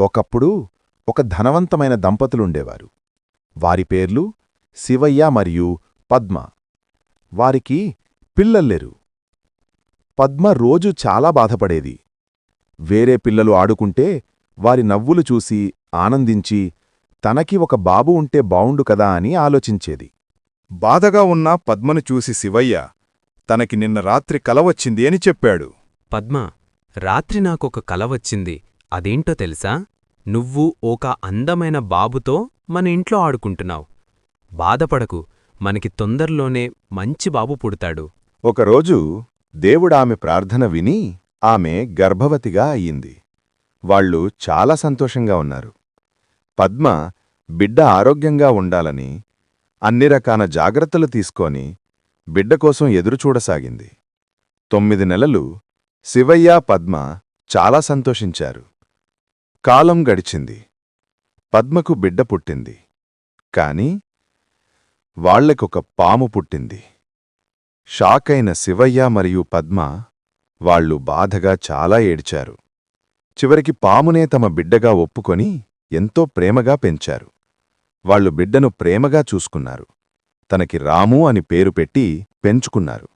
ఒకప్పుడు ఒక ధనవంతమైన దంపతులుండేవారు. వారి పేర్లు శివయ్య మరియు పద్మ. వారికి పిల్లల్లేరు. పద్మ రోజు చాలా బాధపడేది. వేరే పిల్లలు ఆడుకుంటే వారి నవ్వులు చూసి ఆనందించి తనకి ఒక బాబు ఉంటే బావుండు కదా అని ఆలోచించేది. బాధగా ఉన్న పద్మను చూసి శివయ్య తనకి నిన్న రాత్రి కలవచ్చింది అని చెప్పాడు. పద్మ రాత్రి నాకొక కల వచ్చింది. అదేంటో తెలుసా? నువ్వు ఒక అందమైన బాబుతో మన ఇంట్లో ఆడుకుంటున్నావు. బాధపడకు మనకి తొందరలోనే మంచి బాబు పుడతాడు. ఒకరోజు దేవుడామె ప్రార్థన విని ఆమె గర్భవతిగా అయ్యింది. వాళ్ళు చాలా సంతోషంగా ఉన్నారు. పద్మ బిడ్డ ఆరోగ్యంగా ఉండాలని అన్ని రకాల జాగ్రత్తలు తీసుకొని బిడ్డ కోసం ఎదురుచూడసాగింది తొమ్మిది నెలలు శివయ్య పద్మ చాలా సంతోషించారు. కాలం గడిచింది. పద్మకు బిడ్డ పుట్టింది. కాని వాళ్ళకొక పాము పుట్టింది. షాకైన శివయ్య మరియు పద్మ వాళ్ళు బాధగా చాలా ఏడ్చారు. చివరికి పామునే తమ బిడ్డగా ఒప్పుకొని ఎంతో ప్రేమగా పెంచారు. వాళ్ళు బిడ్డను ప్రేమగా చూసుకున్నారు. తనకి రాము అని పేరు పెట్టి పెంచుకున్నారు.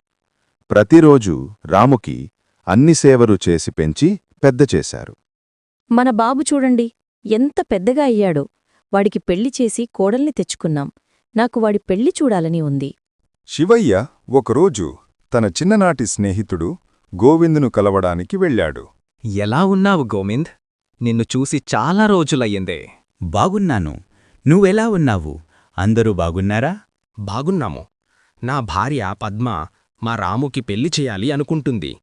ప్రతిరోజూ రాముకి అన్ని సేవలు చేసి పెంచి పెద్ద చేశారు. మన బాబు చూడండి ఎంత పెద్దగా అయ్యాడో. వాడికి పెళ్ళి చేసి కోడల్ని తెచ్చుకున్నాం. నాకు వాడి పెళ్ళి చూడాలని ఉంది. శివయ్య ఒకరోజు తన చిన్ననాటి స్నేహితుడు గోవిందును కలవడానికి వెళ్ళాడు. ఎలా ఉన్నావు గోవింద్? నిన్ను చూసి చాలా రోజులయ్యిందే. బాగున్నాను. నువ్వెలా ఉన్నావు? అందరూ బాగున్నారా? బాగున్నాము. నా భార్య పద్మ మా రాముకి పెళ్ళి చేయాలి అనుకుంటుంది.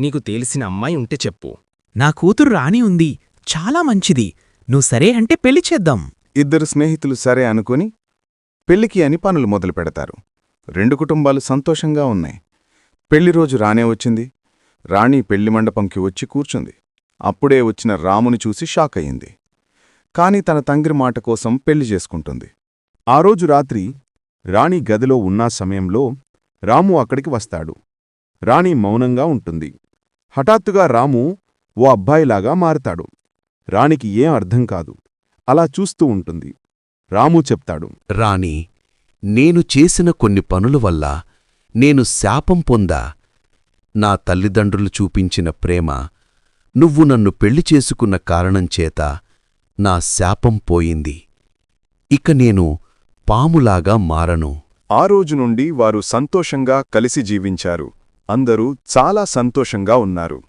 నీకు తెలిసిన అమ్మాయి ఉంటే చెప్పు. నా కూతురు రాణి ఉంది. చాలా మంచిది. నువ్వు సరే అంటే పెళ్ళి చేద్దాం. ఇద్దరు స్నేహితులు సరే అనుకుని పెళ్ళికి అని పనులు మొదలు పెడతారు. రెండు కుటుంబాలు సంతోషంగా ఉన్నాయి. పెళ్ళి రోజు రానే వచ్చింది. రాణి పెళ్ళి మండపంకి వచ్చి కూర్చుంది. అప్పుడే వచ్చిన రాముని చూసి షాక్ అయింది కాని తన తంగిరి మాట కోసం పెళ్ళి చేసుకుంటుంది. ఆ రోజు రాత్రి రాణి గదిలో ఉన్న సమయంలో రాము అక్కడికి వస్తాడు. రాణి మౌనంగా ఉంటుంది. హఠాత్తుగా రాము ఓ అబ్బాయిలాగా మారతాడు. రాణికి ఏం అర్థం కాదు. అలా చూస్తూ ఉంటుంది. రాము చెప్తాడు. రాణి నేను చేసిన కొన్ని పనుల వల్ల నేను శాపం పొందా? నా తల్లిదండ్రులు చూపించిన ప్రేమ నువ్వు నన్ను పెళ్ళి చేసుకున్న కారణం చేత నా శాపం పోయింది. ఇక నేను పాములాగా మారను. ఆ రోజు నుండి వారు సంతోషంగా కలిసి జీవించారు. అందరూ చాలా సంతోషంగా ఉన్నారు.